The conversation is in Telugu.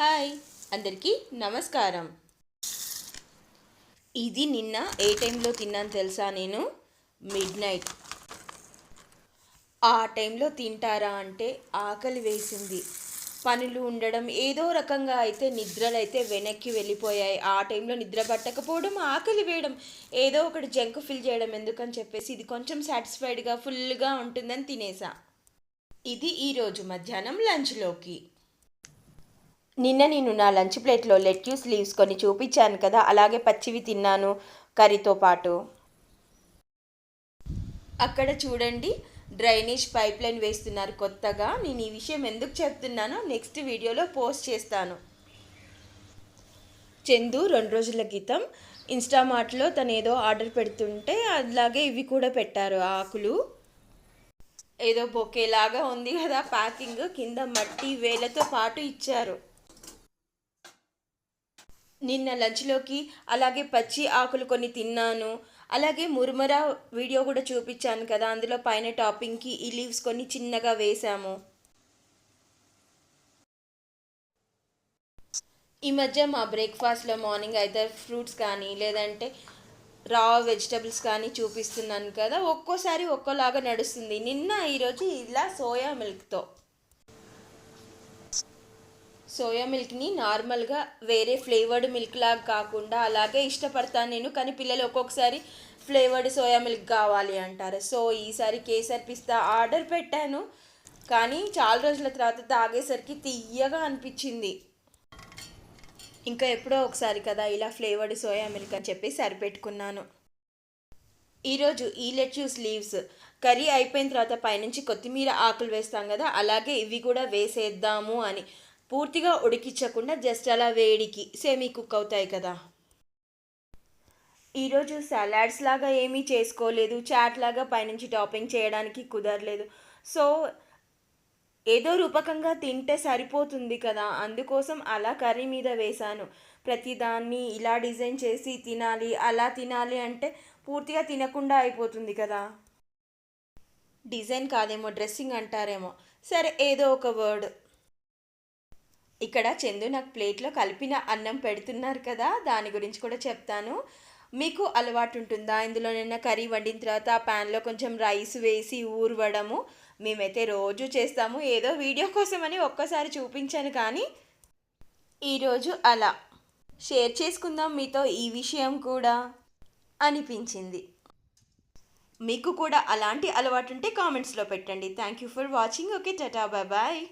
హాయ్ అందరికీ నమస్కారం. ఇది నిన్న ఏ టైంలో తిన్నాను తెలుసా నేను? Midnight. ఆ టైంలో తింటారా అంటే ఆకలి వేసింది. పనులు ఉండడం ఏదో రకంగా అయితే నిద్రలు అయితే వెనక్కి వెళ్ళిపోయాయి. ఆ టైంలో నిద్ర పట్టకపోవడం ఆకలి వేయడం ఏదో ఒకటి జంక్ ఫిల్ చేయడం ఎందుకని చెప్పేసి ఇది కొంచెం సాటిస్ఫైడ్గా ఫుల్గా ఉంటుందని తినేసా. ఇది ఈరోజు మధ్యాహ్నం లంచ్లోకి. నిన్న నేను నా లంచ్ ప్లేట్లో లెట్యూస్ లీవ్స్ కొన్ని చూపించాను కదా అలాగే పచ్చివి తిన్నాను కర్రీతో పాటు. అక్కడ చూడండి డ్రైనేజ్ పైప్ లైన్ వేస్తున్నారు కొత్తగా. నేను ఈ విషయం ఎందుకు చెప్తున్నానో నెక్స్ట్ వీడియోలో పోస్ట్ చేస్తాను. చందు రెండు రోజుల క్రితం ఇన్స్టామార్ట్లో తను ఏదో ఆర్డర్ పెడుతుంటే అలాగే ఇవి కూడా పెట్టారు ఆకులు. ఏదో బొకేలాగా ఉంది కదా ప్యాకింగ్ కింద మట్టి వేలతో పాటు ఇచ్చారు. నిన్న లంచ్లోకి అలాగే పచ్చి ఆకులు కొన్ని తిన్నాను. అలాగే మురుమర వీడియో కూడా చూపించాను కదా అందులో పైన టాపింగ్కి ఈ లీవ్స్ కొన్ని చిన్నగా వేసాము ఈ మధ్య మా బ్రేక్ఫాస్ట్లో మార్నింగ్ అయితే ఫ్రూట్స్ కానీ లేదంటే రా వెజిటబుల్స్ కానీ చూపిస్తున్నాను కదా ఒక్కోసారి ఒక్కోలాగా నడుస్తుంది. నిన్న ఈరోజు ఇలా సోయా మిల్క్తో సోయా మిల్క్ని నార్మల్గా వేరే ఫ్లేవర్డ్ మిల్క్ లాగా కాకుండా అలాగే ఇష్టపడతాను నేను. కానీ పిల్లలు ఒక్కొక్కసారి ఫ్లేవర్డ్ సోయా మిల్క్ కావాలి అంటారు. సో ఈసారి కేసర్ పిస్తా ఆర్డర్ పెట్టాను. కానీ చాలా రోజుల తర్వాత తాగేసరికి తీయగా అనిపించింది. ఇంకా ఎప్పుడో ఒకసారి కదా ఇలా ఫ్లేవర్డ్ సోయా మిల్క్ అని చెప్పి సరిపెట్టుకున్నాను. ఈరోజు ఈ లెట్యూస్ లీవ్స్. కర్రీ అయిపోయిన తర్వాత పైనుంచి కొత్తిమీర ఆకులు వేస్తాం కదా అలాగే ఇవి కూడా వేసేద్దాము అని. పూర్తిగా ఉడికించకుండా జస్ట్ అలా వేడికి సేమీ కుక్ అవుతాయి కదా. ఈరోజు సలాడ్స్ లాగా ఏమీ చేసుకోలేదు. చాట్ లాగా పైనుంచి టాపింగ్ చేయడానికి కుదరలేదు. సో ఏదో రూపకంగా తింటే సరిపోతుంది కదా. అందుకోసం అలా కర్రీ మీద వేశాను. ప్రతిదాన్ని ఇలా డిజైన్ చేసి తినాలి అలా తినాలి అంటే పూర్తిగా తినకుండా అయిపోతుంది కదా. డిజైన్ కాదేమో డ్రెస్సింగ్ అంటారేమో. సరే ఏదో ఒక వర్డ్. ఇక్కడ చందు నాకు ప్లేట్లో కలిపిన అన్నం పెడుతున్నారు కదా దాని గురించి కూడా చెప్తాను. మీకు అలవాటు ఉంటుందా? ఇందులో నిన్న కర్రీ వండిన తర్వాత ఆ ప్యాన్లో కొంచెం రైస్ వేసి ఊరవడము. మేమైతే రోజు చేస్తాము. ఏదో వీడియో కోసమని ఒక్కసారి చూపించాను కానీ ఈరోజు అలా. షేర్ చేసుకుందాం మీతో ఈ విషయం కూడా అనిపించింది. మీకు కూడా అలాంటి అలవాటు ఉంటే కామెంట్స్లో పెట్టండి. Thank you for watching. Okay tata bye bye.